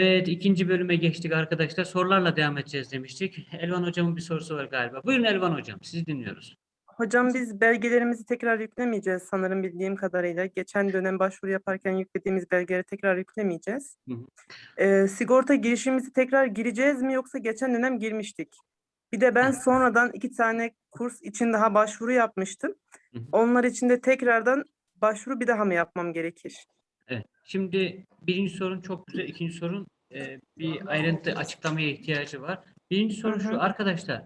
Evet, ikinci bölüme geçtik arkadaşlar. Sorularla devam edeceğiz demiştik. Elvan hocamın bir sorusu var galiba. Buyurun Elvan hocam, sizi dinliyoruz. Hocam biz belgelerimizi tekrar yüklemeyeceğiz sanırım bildiğim kadarıyla. Geçen dönem başvuru yaparken yüklediğimiz belgeleri tekrar yüklemeyeceğiz. Hı hı. Ee, sigorta girişimizi tekrar gireceğiz mi yoksa geçen dönem girmiştik? Bir de ben sonradan iki tane kurs için daha başvuru yapmıştım. Hı hı. Onlar için de tekrardan başvuru bir daha mı yapmam gerekir? Şimdi birinci sorun çok güzel. İkinci sorun e, bir ayrıntı açıklamaya ihtiyacı var. Birinci soru şu arkadaşlar.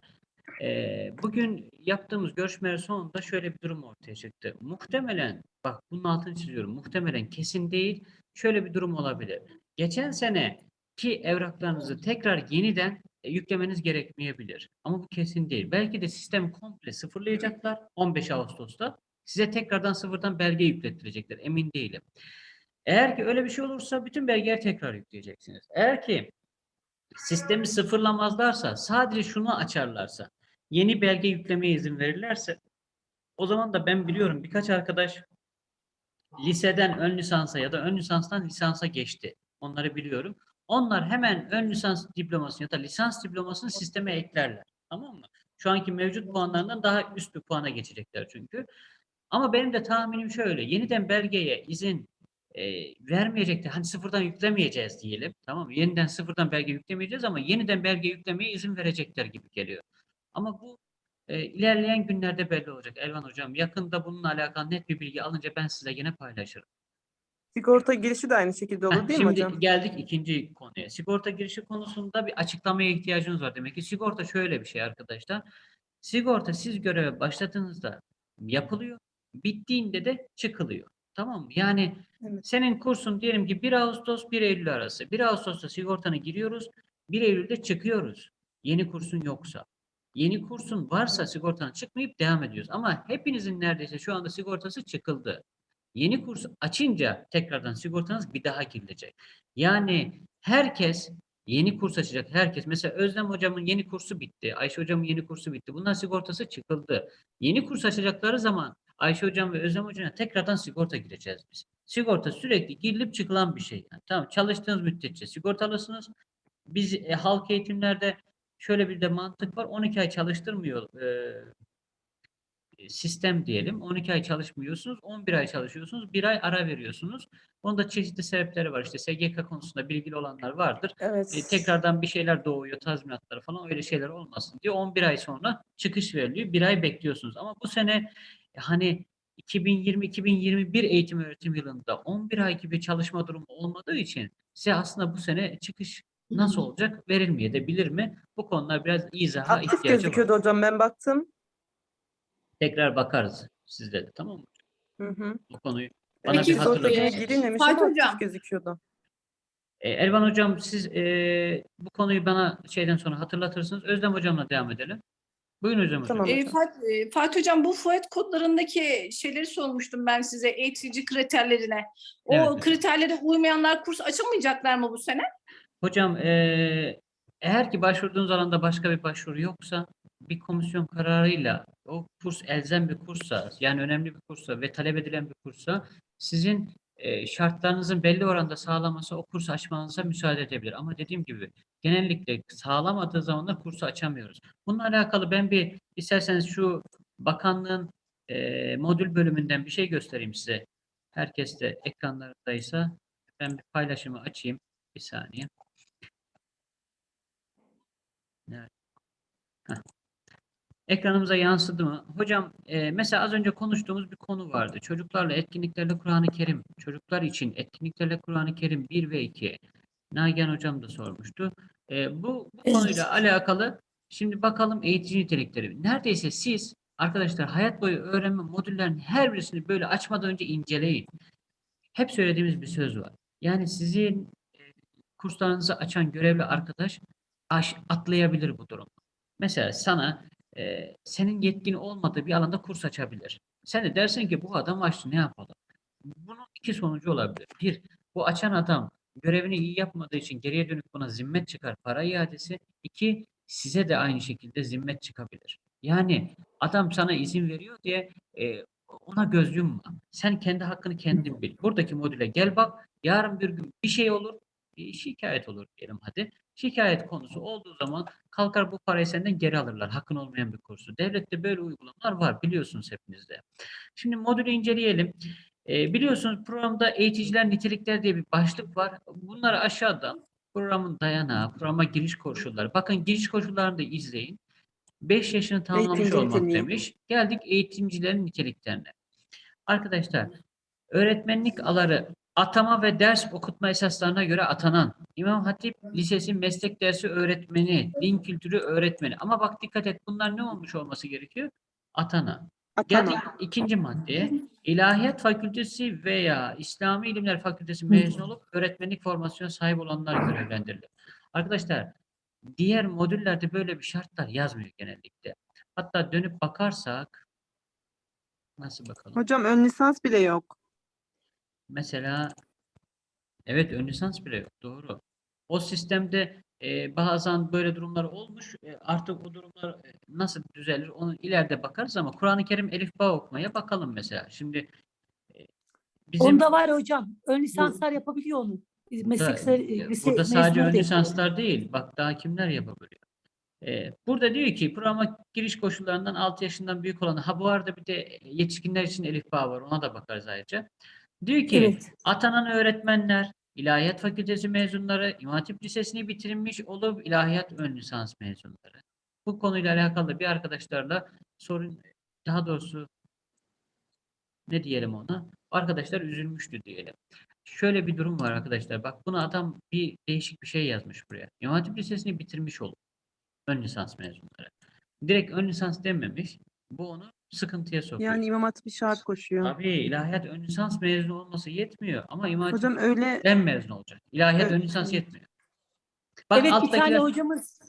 e, bugün yaptığımız görüşmeler sonunda şöyle bir durum ortaya çıktı. Muhtemelen bak bunun altını çiziyorum. Muhtemelen kesin değil. Şöyle bir durum olabilir. Geçen sene ki evraklarınızı tekrar yeniden e, yüklemeniz gerekmeyebilir. Ama bu kesin değil. Belki de sistemi komple sıfırlayacaklar 15 Ağustos'ta. Size tekrardan sıfırdan belge yüklettirecekler. Emin değilim. Eğer ki öyle bir şey olursa bütün belgeleri tekrar yükleyeceksiniz. Eğer ki sistemi sıfırlamazlarsa, sadece şunu açarlarsa, yeni belge yüklemeye izin verirlerse, o zaman da ben biliyorum birkaç arkadaş liseden ön lisansa ya da ön lisanstan lisansa geçti. Onları biliyorum. Onlar hemen ön lisans diplomasını ya da lisans diplomasını sisteme eklerler. Tamam mı? Şu anki mevcut puanlarından daha üst bir puana geçecekler çünkü. Ama benim de tahminim şöyle. Yeniden belgeye izin e, vermeyecektir. Hani sıfırdan yüklemeyeceğiz diyelim. Tamam mı? Yeniden sıfırdan belge yüklemeyeceğiz ama yeniden belge yüklemeye izin verecekler gibi geliyor. Ama bu e, ilerleyen günlerde belli olacak. Elvan Hocam yakında bununla alakalı net bir bilgi alınca ben size yine paylaşırım. Sigorta girişi de aynı şekilde olur Heh, değil mi Şimdi hocam? geldik ikinci konuya. Sigorta girişi konusunda bir açıklamaya ihtiyacınız var. Demek ki sigorta şöyle bir şey arkadaşlar. Sigorta siz göreve başladığınızda yapılıyor. Bittiğinde de çıkılıyor. Tamam mı? Yani Evet. senin kursun diyelim ki 1 Ağustos 1 Eylül arası. 1 Ağustos'ta sigortanı giriyoruz. 1 Eylül'de çıkıyoruz. Yeni kursun yoksa. Yeni kursun varsa sigortanı çıkmayıp devam ediyoruz. Ama hepinizin neredeyse şu anda sigortası çıkıldı. Yeni kurs açınca tekrardan sigortanız bir daha girilecek. Yani herkes yeni kurs açacak. Herkes mesela Özlem hocamın yeni kursu bitti. Ayşe hocamın yeni kursu bitti. Bunların sigortası çıkıldı. Yeni kurs açacakları zaman Ayşe hocam ve Özlem hocama tekrardan sigorta gireceğiz biz. Sigorta sürekli girilip çıkılan bir şey. Yani. Tamam çalıştığınız müddetçe sigortalısınız. Biz e, halk eğitimlerde şöyle bir de mantık var. 12 ay çalıştırmıyor e, sistem diyelim. 12 ay çalışmıyorsunuz, 11 ay çalışıyorsunuz, 1 ay ara veriyorsunuz. Onun da çeşitli sebepleri var. İşte SGK konusunda bilgili olanlar vardır. Evet. E, tekrardan bir şeyler doğuyor, tazminatları falan öyle şeyler olmasın diye 11 ay sonra çıkış veriliyor. Bir ay bekliyorsunuz. Ama bu sene e, hani 2020-2021 eğitim öğretim yılında 11 ay gibi çalışma durumu olmadığı için size aslında bu sene çıkış nasıl olacak verilmeyebilir mi? Bu konular biraz izaha Aktif ihtiyacı var. gözüküyordu hocam ben baktım. Tekrar bakarız sizle de tamam mı? Hı hı. Bu konuyu bana Peki, bir hatırlatın. girilmemiş ama hocam. aktif gözüküyordu. E, Elvan hocam siz e, bu konuyu bana şeyden sonra hatırlatırsınız. Özlem hocamla devam edelim. Buyurun Özlem hocam. Tamam. E, hocam. Fat, e, Fatih Hocam bu FUET kodlarındaki şeyleri sormuştum ben size eğitici kriterlerine. O Evet, evet. kriterlere uymayanlar kurs açılmayacaklar mı bu sene? Hocam e, eğer ki başvurduğunuz alanda başka bir başvuru yoksa bir komisyon kararıyla o kurs elzem bir kursa yani önemli bir kursa ve talep edilen bir kursa sizin şartlarınızın belli oranda sağlaması o kursu açmanıza müsaade edebilir. Ama dediğim gibi genellikle sağlamadığı zaman da kursu açamıyoruz. Bununla alakalı ben bir isterseniz şu bakanlığın e, modül bölümünden bir şey göstereyim size. Herkes de ekranlarındaysa ben bir paylaşımı açayım. Bir saniye. Nerede? Heh. Ekranımıza yansıdı mı? Hocam e, mesela az önce konuştuğumuz bir konu vardı. Çocuklarla etkinliklerle Kur'an-ı Kerim. Çocuklar için etkinliklerle Kur'an-ı Kerim 1 ve 2. Nagihan hocam da sormuştu. E, bu, bu konuyla alakalı şimdi bakalım eğitici nitelikleri. Neredeyse siz arkadaşlar hayat boyu öğrenme modüllerinin her birisini böyle açmadan önce inceleyin. Hep söylediğimiz bir söz var. Yani sizin e, kurslarınızı açan görevli arkadaş aş, atlayabilir bu durum. Mesela sana e, senin yetkin olmadığı bir alanda kurs açabilir. Sen de dersin ki bu adam açtı ne yapalım? Bunun iki sonucu olabilir. Bir, bu açan adam görevini iyi yapmadığı için geriye dönük buna zimmet çıkar para iadesi. İki, size de aynı şekilde zimmet çıkabilir. Yani adam sana izin veriyor diye e, ona göz yumma. Sen kendi hakkını kendin bil. Buradaki modüle gel bak. Yarın bir gün bir şey olur. e, şikayet olur diyelim hadi. Şikayet konusu olduğu zaman kalkar bu parayı senden geri alırlar. Hakkın olmayan bir kursu. Devlette böyle uygulamalar var biliyorsunuz hepinizde. Şimdi modülü inceleyelim. E, biliyorsunuz programda eğiticiler nitelikler diye bir başlık var. Bunları aşağıda programın dayanağı, programa giriş koşulları. Bakın giriş koşullarını da izleyin. 5 yaşını tamamlamış Eğitimci olmak niteliği. demiş. Geldik eğitimcilerin niteliklerine. Arkadaşlar öğretmenlik aları atama ve ders okutma esaslarına göre atanan İmam Hatip Lisesi meslek dersi öğretmeni, din kültürü öğretmeni. Ama bak dikkat et bunlar ne olmuş olması gerekiyor? Atana. Geldik ikinci maddeye. İlahiyat Fakültesi veya İslami İlimler Fakültesi mezun olup öğretmenlik formasyonu sahip olanlar görevlendirilir. Arkadaşlar diğer modüllerde böyle bir şartlar yazmıyor genellikle. Hatta dönüp bakarsak nasıl bakalım? Hocam ön lisans bile yok. Mesela evet ön lisans bile yok. Doğru. O sistemde e, bazen böyle durumlar olmuş. E, artık o durumlar e, nasıl düzelir onu ileride bakarız ama Kur'an-ı Kerim Elif Bağ okumaya bakalım mesela. Şimdi e, bizim Onda var hocam. Ön lisanslar yapabiliyor onu. Biz Meslek Burada, e, lise burada sadece ön lisanslar değil. Bak daha kimler yapabiliyor. Ee, burada diyor ki programa giriş koşullarından 6 yaşından büyük olan ha bu arada bir de yetişkinler için Elif Bağ var ona da bakarız ayrıca. Diyor ki Evet. atanan öğretmenler İlahiyat Fakültesi mezunları İmam Hatip Lisesi'ni bitirmiş olup ilahiyat ön lisans mezunları. Bu konuyla alakalı bir arkadaşlarla sorun daha doğrusu ne diyelim ona? Arkadaşlar üzülmüştü diyelim. Şöyle bir durum var arkadaşlar. Bak bunu adam bir değişik bir şey yazmış buraya. İmam Hatip Lisesi'ni bitirmiş olup ön lisans mezunları. Direkt ön lisans dememiş. Bu onu sıkıntıya sokuyor. Yani İmam Hatip bir şart koşuyor. Tabii ilahiyat ön lisans mezunu olması yetmiyor ama İmam Hatip Hocam öyle den mezun olacak. İlahiyat Evet. ön lisans yetmiyor. Bak evet bir tane alttakiler hocamız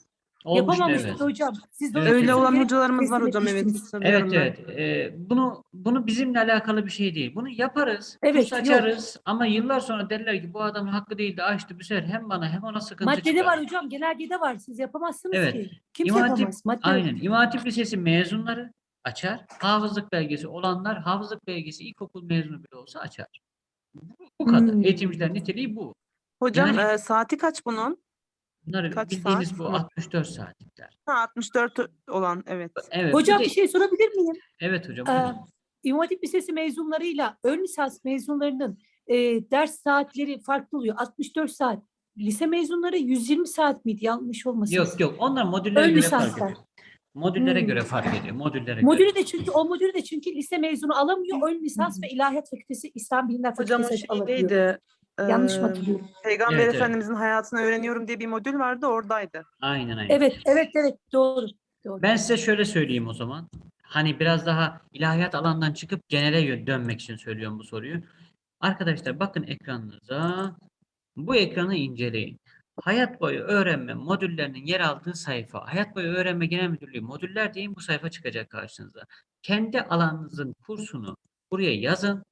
yapamamıştı evet. hocam. Siz de Evet, öyle olan hocalarımız var hocam evet. Evet ben. evet. Ee, bunu bunu bizimle alakalı bir şey değil. Bunu yaparız, Evet, kurs yok. açarız ama yıllar sonra derler ki bu adamın hakkı değildi açtı bu sefer hem bana hem ona sıkıntı Maddede çıkar. var hocam. Genelgede var. Siz yapamazsınız Evet. ki. Kimse İmam Hatip- yapamaz. Madde Aynen. İmam Hatip Lisesi mezunları açar. Hafızlık belgesi olanlar hafızlık belgesi ilkokul mezunu bile olsa açar. Bu, bu kadar. Hmm. Eğitimciler niteliği bu. Hocam Yani- e, saati kaç bunun? Bunları Kaç bildiğiniz saat? bu Tamam. 64 saatlikler. Ha 64 olan evet. Evet. Hocam bir bir de- şey sorabilir miyim? Evet hocam. Ee. İmam Hatip Lisesi mezunlarıyla ön lisans mezunlarının e, ders saatleri farklı oluyor. 64 saat. Lise mezunları 120 saat miydi? Yanlış olmasın. Yok yok. Onlar modüllere Ön göre fark lisanslar. ediyor. Modüllere Hmm. göre fark ediyor. Modüllere göre. Modülü de çünkü o modülü de çünkü lise mezunu alamıyor. Ön lisans ve İlahiyat Fakültesi İslam Bilimler Hocam o Fakültesi şey alabiliyor. neydi? Yanlış mı hatırlıyorum? Peygamber Evet, evet. Efendimizin hayatını öğreniyorum diye bir modül vardı oradaydı. Aynen aynen. Evet, evet, evet. Doğru. Doğru. Ben size şöyle söyleyeyim o zaman. Hani biraz daha ilahiyat alandan çıkıp genele dönmek için söylüyorum bu soruyu. Arkadaşlar bakın ekranınıza. Bu ekranı inceleyin. Hayat boyu öğrenme modüllerinin yer aldığı sayfa. Hayat boyu öğrenme genel müdürlüğü modüller deyin bu sayfa çıkacak karşınıza. Kendi alanınızın kursunu buraya yazın.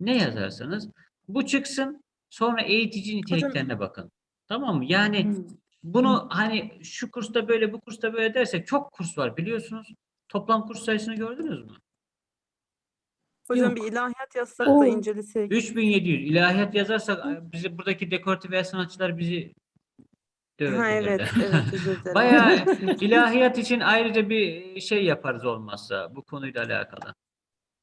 Ne yazarsanız bu çıksın. Sonra eğitici niteliklerine bakın. Tamam mı? Yani Hmm. bunu hani şu kursta böyle bu kursta böyle dersek çok kurs var biliyorsunuz. Toplam kurs sayısını gördünüz mü? Hocam Yok. bir ilahiyat yazsak Oo. da incelesek. 3700 ilahiyat yazarsak bizi buradaki dekoratif ve sanatçılar bizi döver. Ha evet evet özür dilerim. Bayağı ilahiyat için ayrıca bir şey yaparız olmazsa bu konuyla alakalı.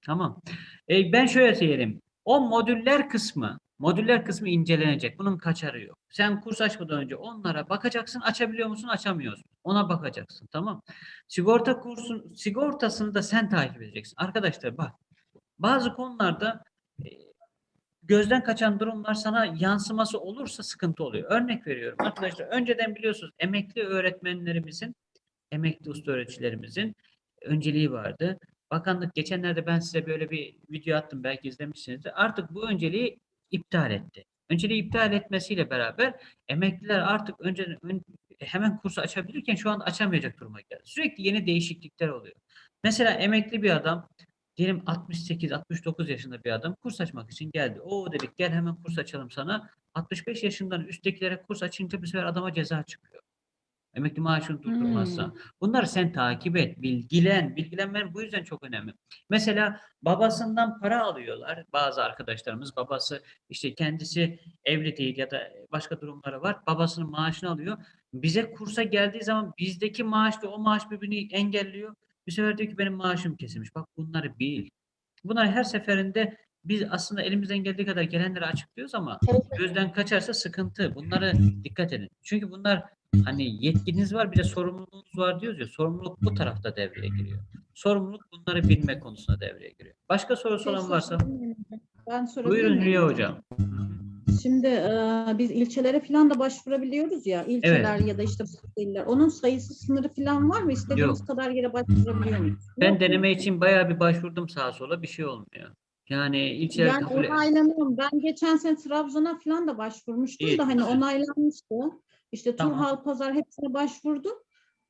Tamam. E, ben şöyle söyleyeyim. O modüller kısmı, modüller kısmı incelenecek. Bunun kaçarı yok. Sen kurs açmadan önce onlara bakacaksın. Açabiliyor musun, açamıyorsun. Ona bakacaksın. Tamam. Sigorta kursun, sigortasını da sen takip edeceksin. Arkadaşlar bak. Bazı konularda e, gözden kaçan durumlar sana yansıması olursa sıkıntı oluyor. Örnek veriyorum arkadaşlar. Önceden biliyorsunuz emekli öğretmenlerimizin, emekli usta öğreticilerimizin önceliği vardı. Bakanlık geçenlerde ben size böyle bir video attım belki izlemişsinizdir. Artık bu önceliği iptal etti. Önceliği iptal etmesiyle beraber emekliler artık önceden ön- hemen kursu açabilirken şu anda açamayacak duruma geldi. Sürekli yeni değişiklikler oluyor. Mesela emekli bir adam diyelim 68-69 yaşında bir adam kurs açmak için geldi. O dedik gel hemen kurs açalım sana. 65 yaşından üsttekilere kurs açınca bir sefer adama ceza çıkıyor. Emekli maaşını tutturmazsa. Bunları sen takip et, bilgilen. Bilgilenmen bu yüzden çok önemli. Mesela babasından para alıyorlar. Bazı arkadaşlarımız babası işte kendisi evli değil ya da başka durumları var. Babasının maaşını alıyor. Bize kursa geldiği zaman bizdeki maaşla o maaş birbirini engelliyor. Bir sefer diyor ki benim maaşım kesilmiş. Bak bunları bil. Bunlar her seferinde biz aslında elimizden geldiği kadar gelenleri açıklıyoruz ama gözden kaçarsa sıkıntı. Bunlara dikkat edin. Çünkü bunlar hani yetkiniz var bir de sorumluluğunuz var diyoruz ya. Sorumluluk bu tarafta devreye giriyor. Sorumluluk bunları bilme konusunda devreye giriyor. Başka sorusu olan varsa Ben sorabilir buyurun? Hülya Hocam. Şimdi e, biz ilçelere falan da başvurabiliyoruz ya. İlçeler ya da işte iller. Onun sayısı sınırı falan var mı? İstediğimiz Yok. kadar yere başvurabiliyor muyuz? Ben Yok mu? deneme için bayağı bir başvurdum sağa sola bir şey olmuyor. Yani ilçeler Yani kabul onaylanıyorum. Ben geçen sene Trabzon'a falan da başvurmuştum İyi, da hani güzel. onaylanmıştı. İşte Tamam. Turhal Pazar hepsine başvurdum.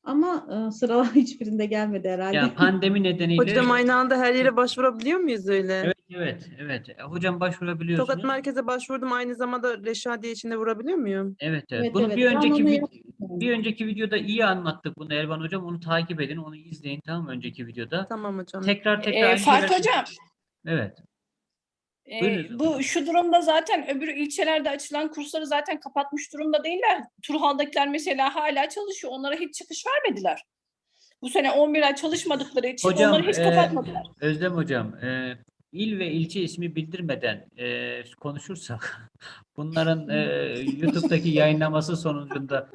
Ama e, sıralar hiçbirinde gelmedi herhalde. ya pandemi nedeniyle Hocam aynı anda her yere başvurabiliyor muyuz öyle? Evet evet evet. E, Hocam başvurabiliyorsunuz. Tokat merkeze başvurdum aynı zamanda Reşadiye içinde vurabiliyor muyum? Evet evet. Evet, Bunu evet. bir Ben önceki onu vid- bir önceki videoda iyi anlattık bunu Elvan hocam. Onu takip edin, onu izleyin tamam mı önceki videoda. Tamam hocam. Tekrar tekrar Ee, aynı şeyler- hocam, Evet. e, Buyurun. bu şu durumda zaten öbür ilçelerde açılan kursları zaten kapatmış durumda değiller. Turhal'dakiler mesela hala çalışıyor. Onlara hiç çıkış vermediler. Bu sene 11 ay çalışmadıkları için Hocam, onları hiç e, kapatmadılar. Özlem hocam, e, il ve ilçe ismi bildirmeden e, konuşursak bunların e, YouTube'daki yayınlaması sonucunda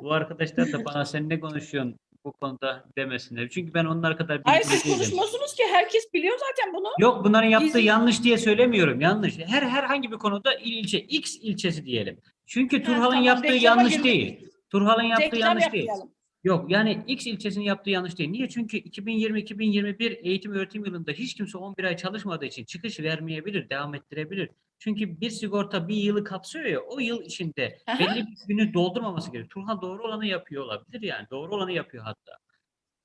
bu arkadaşlar da bana sen ne konuşuyorsun bu konuda demesinler. Çünkü ben onlar kadar Hayır bilgili siz değilim. konuşmuyorsunuz ki herkes biliyor zaten bunu. Yok bunların yaptığı Bizim- yanlış diye söylemiyorum. Yanlış. Her herhangi bir konuda il ilçe X ilçesi diyelim. Çünkü Turhal'ın tamam, yaptığı yanlış girme. değil. Turhal'ın yaptığı Reklam yanlış değil. yapmayalım. Yok yani X ilçesinin yaptığı yanlış değil. Niye? Çünkü 2020-2021 eğitim öğretim yılında hiç kimse 11 ay çalışmadığı için çıkış vermeyebilir, devam ettirebilir. Çünkü bir sigorta bir yılı kapsıyor ya o yıl içinde Aha. belli bir günü doldurmaması gerekiyor. Turhal doğru olanı yapıyor olabilir yani. Doğru olanı yapıyor hatta.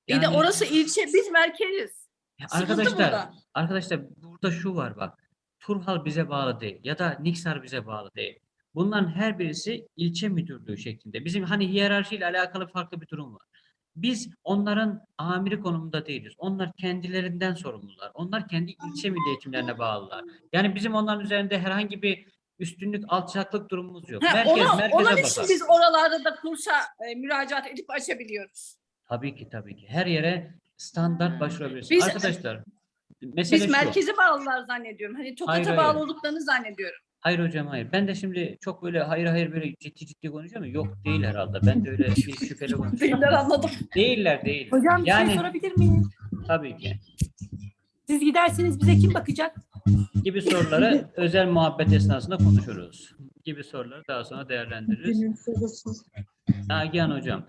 Bir de orası ilçe, biz merkeziz. Sıkıntı Arkadaşlar, burada. arkadaşlar burada şu var bak. Turhal bize bağlı değil ya da Niksar bize bağlı değil. Bunların her birisi ilçe müdürlüğü şeklinde. Bizim hani hiyerarşiyle alakalı farklı bir durum var. Biz onların amiri konumunda değiliz. Onlar kendilerinden sorumlular. Onlar kendi ilçe milli eğitimlerine bağlılar. Yani bizim onların üzerinde herhangi bir üstünlük, alçaklık durumumuz yok. Ha, Merkez onu, merkeze onun bakar. için biz oralarda da kursa e, müracaat edip açabiliyoruz. Tabii ki tabii ki. Her yere standart başvurabilirsiniz. Biz- Arkadaşlar mesele Biz şu. merkezi bağlılar zannediyorum. Hani Tokat'a bağlı olduklarını zannediyorum. Hayır hocam hayır. Ben de şimdi çok böyle hayır hayır böyle ciddi ciddi konuşuyorum. ama Yok değil herhalde. Ben de öyle bir şüpheli konuşuyorum. Değiller anladım. Değiller değil. Hocam bir Yani şey sorabilir miyim? tabii ki. Siz giderseniz bize kim bakacak? Gibi soruları özel muhabbet esnasında konuşuruz. Gibi soruları daha sonra değerlendiririz. Nagihan hocam.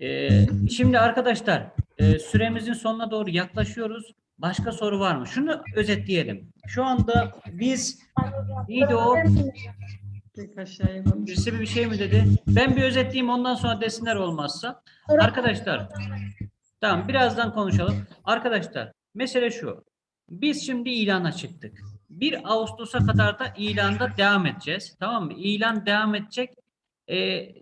Ee, şimdi arkadaşlar e, süremizin sonuna doğru yaklaşıyoruz. Başka soru var mı? Şunu özetleyelim. Şu anda biz neydi o? Birisi bir şey mi dedi? Ben bir özetleyeyim ondan sonra desinler olmazsa. Arkadaşlar tamam birazdan konuşalım. Arkadaşlar mesele şu. Biz şimdi ilana çıktık. 1 Ağustos'a kadar da ilanda devam edeceğiz. Tamam mı? İlan devam edecek. Ee,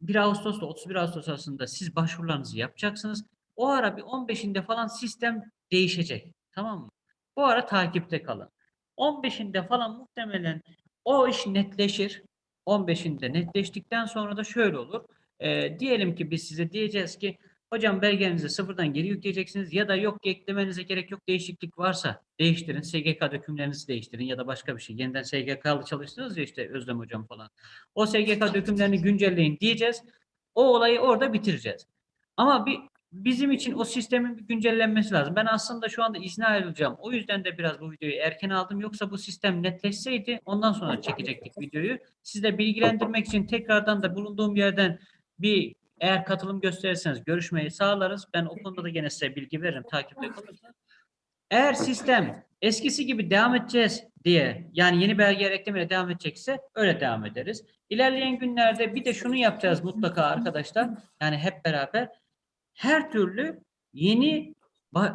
1 Ağustos'la 31 Ağustos arasında siz başvurularınızı yapacaksınız. O ara bir 15'inde falan sistem değişecek. Tamam mı? Bu ara takipte kalın. 15'inde falan muhtemelen o iş netleşir. 15'inde netleştikten sonra da şöyle olur. Ee, diyelim ki biz size diyeceğiz ki hocam belgenizi sıfırdan geri yükleyeceksiniz ya da yok eklemenize gerek yok değişiklik varsa değiştirin. SGK dökümlerinizi değiştirin ya da başka bir şey. Yeniden SGK'lı çalıştınız ya işte Özlem hocam falan. O SGK dökümlerini güncelleyin diyeceğiz. O olayı orada bitireceğiz. Ama bir bizim için o sistemin bir güncellenmesi lazım. Ben aslında şu anda izne ayrılacağım. O yüzden de biraz bu videoyu erken aldım. Yoksa bu sistem netleşseydi ondan sonra çekecektik videoyu. Sizi de bilgilendirmek için tekrardan da bulunduğum yerden bir eğer katılım gösterirseniz görüşmeyi sağlarız. Ben o konuda da gene size bilgi veririm takipte kalırsanız. Eğer sistem eskisi gibi devam edeceğiz diye yani yeni belgeler eklemeye devam edecekse öyle devam ederiz. İlerleyen günlerde bir de şunu yapacağız mutlaka arkadaşlar. Yani hep beraber her türlü yeni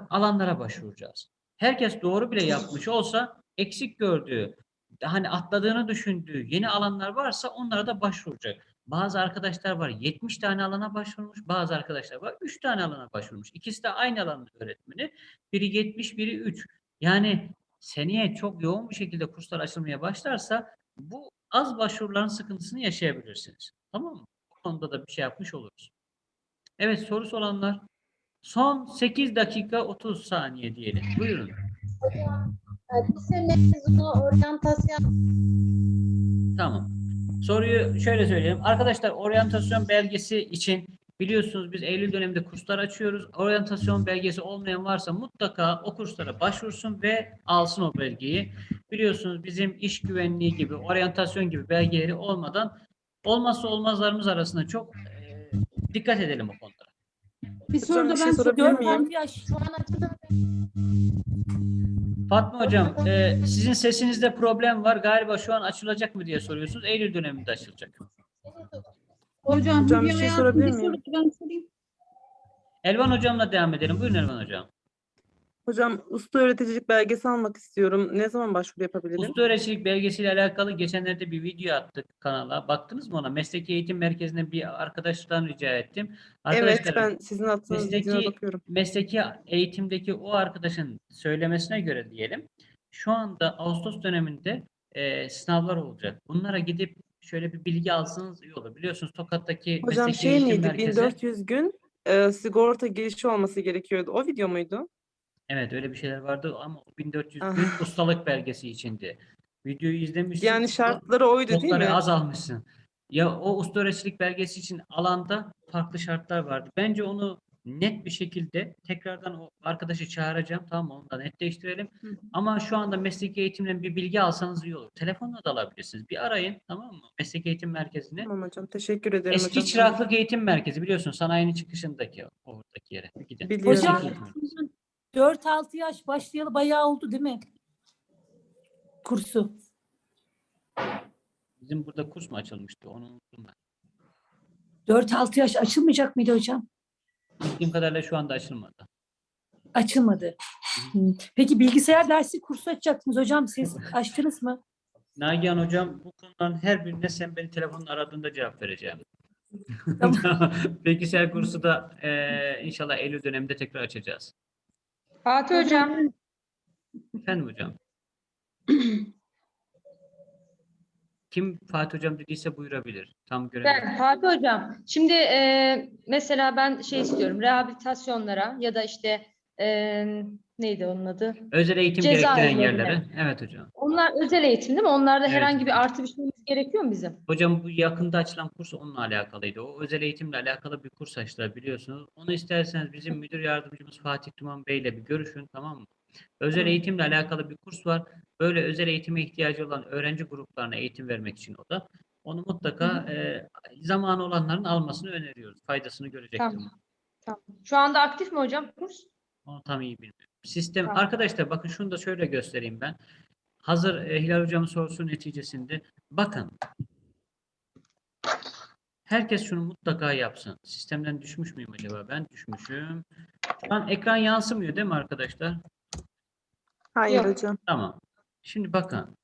alanlara başvuracağız. Herkes doğru bile yapmış olsa eksik gördüğü, hani atladığını düşündüğü yeni alanlar varsa onlara da başvuracak. Bazı arkadaşlar var 70 tane alana başvurmuş, bazı arkadaşlar var 3 tane alana başvurmuş. İkisi de aynı alanın öğretmeni. Biri 70, biri 3. Yani seneye çok yoğun bir şekilde kurslar açılmaya başlarsa bu az başvuruların sıkıntısını yaşayabilirsiniz. Tamam mı? Bu konuda da bir şey yapmış oluruz. Evet sorusu olanlar son 8 dakika 30 saniye diyelim. Buyurun. Lise mezunu oryantasyon Tamam. Soruyu şöyle söyleyeyim. Arkadaşlar oryantasyon belgesi için biliyorsunuz biz Eylül döneminde kurslar açıyoruz. Oryantasyon belgesi olmayan varsa mutlaka o kurslara başvursun ve alsın o belgeyi. Biliyorsunuz bizim iş güvenliği gibi, oryantasyon gibi belgeleri olmadan olmazsa olmazlarımız arasında çok dikkat edelim o konulara. Bir soru da şey ben sorabilir miyim? 4 yaş. şu an açıldı. Fatma Hocam, e, sizin sesinizde problem var. Galiba şu an açılacak mı diye soruyorsunuz. Eylül döneminde açılacak. Hocam, Hocam, bir şey sorabilir miyim? ben sorayım. Elvan Hocam'la devam edelim. Buyurun Elvan Hocam. Hocam usta öğreticilik belgesi almak istiyorum. Ne zaman başvuru yapabilirim? Usta öğreticilik belgesiyle alakalı geçenlerde bir video attık kanala. Baktınız mı ona? Mesleki Eğitim Merkezi'ne bir arkadaştan rica ettim. Evet ben sizin attığınız videoya bakıyorum. mesleki eğitimdeki o arkadaşın söylemesine göre diyelim. Şu anda Ağustos döneminde e, sınavlar olacak. Bunlara gidip şöyle bir bilgi alsanız iyi olur. Biliyorsunuz Tokat'taki Hocam mesleki şey eğitim miydi? merkezi. 1400 gün e, sigorta girişi olması gerekiyordu. O video muydu? Evet öyle bir şeyler vardı ama o 1400 Ah. gün ustalık belgesi içindi. Videoyu izlemişsin. Yani şartları oydu değil notları mi? az almışsın. Ya o usta öğreticilik belgesi için alanda farklı şartlar vardı. Bence onu net bir şekilde tekrardan o arkadaşı çağıracağım. Tamam mı? Onu da netleştirelim. Hı hı. Ama şu anda mesleki eğitimden bir bilgi alsanız iyi olur. Telefonla da alabilirsiniz. Bir arayın tamam mı? Mesleki eğitim merkezine. Tamam hocam. Teşekkür ederim Eski hocam. çıraklık eğitim merkezi biliyorsun sanayinin çıkışındaki o- oradaki yere. Bir gidin. Biliyorum. Hocam Mesleki eğitim merkezi. 4-6 yaş başlayalı bayağı oldu değil mi? Kursu. Bizim burada kurs mu açılmıştı? Onu unuttum ben. 4-6 yaş açılmayacak mıydı hocam? Bildiğim kadarıyla şu anda açılmadı. Açılmadı. Hı. Peki bilgisayar dersi kursu açacaktınız hocam siz açtınız mı? Nagihan hocam bu konuların her birine sen beni telefonla aradığında cevap vereceğim. Tamam. Bilgisayar kursu da eee, inşallah Eylül döneminde tekrar açacağız. Fatih Hocam, Efendim hocam. Kim Fatih hocam dediyse buyurabilir. Tam göremedim. ben Fatih Hocam. Şimdi e, mesela ben şey istiyorum, rehabilitasyonlara ya da işte e, neydi onun adı? Özel eğitim Ceza gerektiren yerlere. Evet hocam. Onlar özel eğitim değil mi? Onlarda Evet. herhangi bir artı bir şeyimiz gerekiyor mu bizim? Hocam bu yakında açılan kurs onunla alakalıydı. O özel eğitimle alakalı bir kurs açtılar biliyorsunuz. Onu isterseniz bizim müdür yardımcımız Fatih Duman Bey ile bir görüşün tamam mı? Özel eğitimle alakalı bir kurs var. Böyle özel eğitime ihtiyacı olan öğrenci gruplarına eğitim vermek için o da. Onu mutlaka e, zamanı olanların almasını öneriyoruz. Faydasını görecektir. Tamam. Tamam. Şu anda aktif mi hocam kurs? Onu tam iyi bilmiyorum. Sistem Tamam. arkadaşlar bakın şunu da şöyle göstereyim ben. Hazır e, Hilal hocamın sorusu neticesinde bakın. Herkes şunu mutlaka yapsın. Sistemden düşmüş müyüm acaba? Ben düşmüşüm. Şu an ekran yansımıyor değil mi arkadaşlar? Hayır Yok. hocam. Tamam. Şimdi bakın.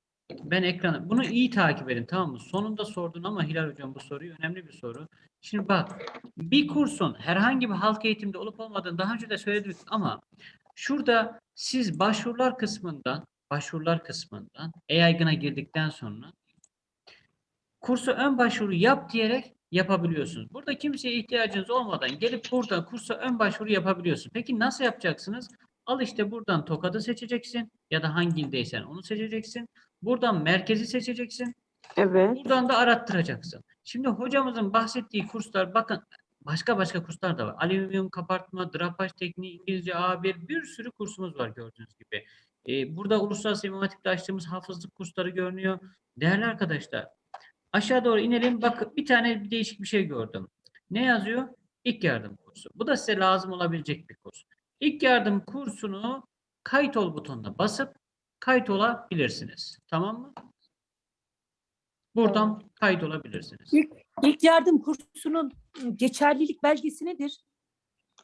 Ben ekranı bunu iyi takip edin tamam mı? Sonunda sordun ama Hilal hocam bu soruyu önemli bir soru. Şimdi bak bir kursun herhangi bir halk eğitimde olup olmadığını daha önce de söyledik ama şurada siz başvurular kısmından başvurular kısmından e-yaygına girdikten sonra kursa ön başvuru yap diyerek yapabiliyorsunuz. Burada kimseye ihtiyacınız olmadan gelip burada kursa ön başvuru yapabiliyorsunuz. Peki nasıl yapacaksınız? Al işte buradan Tokat'ı seçeceksin ya da hangi ildeysen onu seçeceksin. Buradan merkezi seçeceksin. Evet. Buradan da arattıracaksın. Şimdi hocamızın bahsettiği kurslar bakın başka başka kurslar da var. Alüminyum kapartma, drapaj tekniği, İngilizce A1 bir sürü kursumuz var gördüğünüz gibi. Ee, burada uluslararası İmam Hatip'te açtığımız hafızlık kursları görünüyor. Değerli arkadaşlar aşağı doğru inelim. Bak bir tane bir değişik bir şey gördüm. Ne yazıyor? İlk yardım kursu. Bu da size lazım olabilecek bir kurs. İlk yardım kursunu kayıt ol butonuna basıp kayıt olabilirsiniz. Tamam mı? Buradan kayıt olabilirsiniz. İlk yardım kursunun geçerlilik belgesi nedir?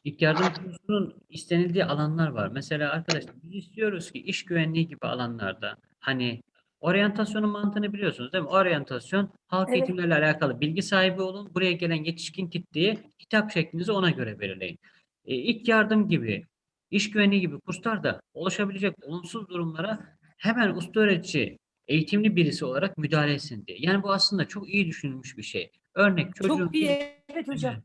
İlk yardım kursunun istenildiği alanlar var. Mesela arkadaşlar biz istiyoruz ki iş güvenliği gibi alanlarda hani oryantasyonun mantığını biliyorsunuz değil mi? Oryantasyon halk Evet. eğitimlerle alakalı bilgi sahibi olun. Buraya gelen yetişkin kitleye hitap şeklinizi ona göre belirleyin. E, ilk yardım gibi, iş güvenliği gibi kurslarda oluşabilecek olumsuz durumlara hemen usta öğretici eğitimli birisi olarak müdahale etsin diye. Yani bu aslında çok iyi düşünülmüş bir şey. Örnek çocuğun Çok iyi. Evet hocam.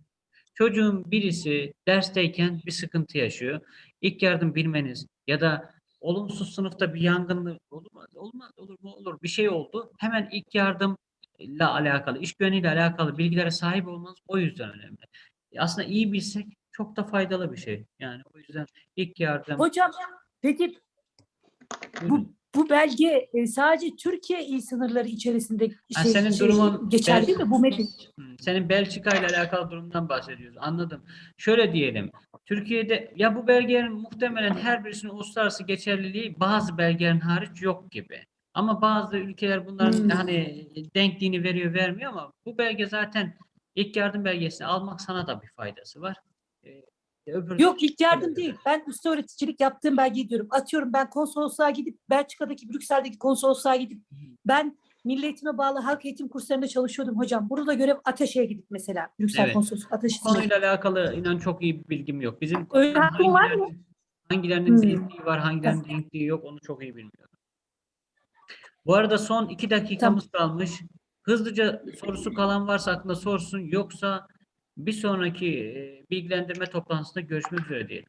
Çocuğun birisi dersteyken bir sıkıntı yaşıyor. İlk yardım bilmeniz ya da olumsuz sınıfta bir yangın olmaz, olmaz, olur mu olur bir şey oldu. Hemen ilk yardımla alakalı, iş güveniyle alakalı bilgilere sahip olmanız o yüzden önemli. Aslında iyi bilsek çok da faydalı bir şey. Yani o yüzden ilk yardım Hocam peki Buyurun. bu belge e, sadece Türkiye il sınırları içerisinde Ha, şey, senin şey, durumun geçerli Bel- mi bu metin? Senin Belçika ile alakalı durumdan bahsediyoruz. Anladım. Şöyle diyelim. Türkiye'de ya bu belgelerin muhtemelen her birisinin uluslararası geçerliliği bazı belgelerin hariç yok gibi. Ama bazı ülkeler bunların Hmm. hani denkliğini veriyor vermiyor ama bu belge zaten ilk yardım belgesini almak sana da bir faydası var. Ee, öbür Yok ilk yardım değil. Ben usta öğreticilik yaptığım belgeyi diyorum. Atıyorum ben konsolosluğa gidip Belçika'daki Brüksel'deki konsolosluğa gidip ben Milli Eğitime bağlı halk eğitim kurslarında çalışıyordum hocam. Burada görev Ateşe'ye gidip mesela Brüksel Evet. konsolosluk Bu Ateşe'ye. konuyla alakalı inan çok iyi bir bilgim yok. Bizim Öyle hakkın var mı? hangilerinin, Hmm. denkliği var, hangilerinin denkliği yok onu çok iyi bilmiyorum. Bu arada son iki dakikamız kalmış. Hızlıca sorusu kalan varsa aklında sorsun. Yoksa bir sonraki bilgilendirme toplantısında görüşmek üzere diyelim.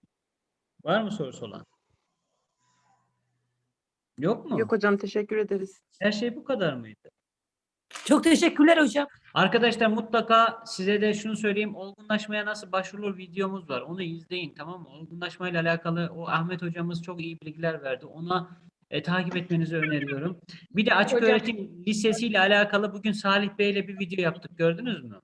Var mı sorusu olan? Yok mu? Yok hocam teşekkür ederiz. Her şey bu kadar mıydı? Çok teşekkürler hocam. Arkadaşlar mutlaka size de şunu söyleyeyim. Olgunlaşmaya nasıl başvurulur videomuz var. Onu izleyin tamam mı? Olgunlaşmayla alakalı o Ahmet hocamız çok iyi bilgiler verdi. Ona e, takip etmenizi öneriyorum. Bir de açık Hocam. öğretim lisesi ile alakalı bugün Salih Bey ile bir video yaptık. Gördünüz mü?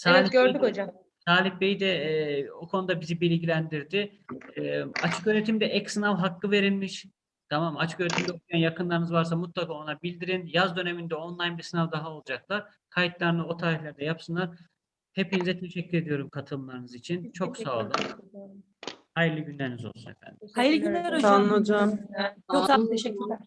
Salih Evet gördük Bey- hocam. Salih Bey de e, o konuda bizi bilgilendirdi. E, açık öğretimde ek sınav hakkı verilmiş. Tamam açık öğretimde okuyan yakınlarınız varsa mutlaka ona bildirin. Yaz döneminde online bir sınav daha olacaklar. Kayıtlarını o tarihlerde yapsınlar. Hepinize teşekkür ediyorum katılımlarınız için. Çok sağ olun. Hayırlı günleriniz olsun efendim. Hayırlı günler Sağ olun hocam. hocam. Çok sağ olun. Teşekkürler.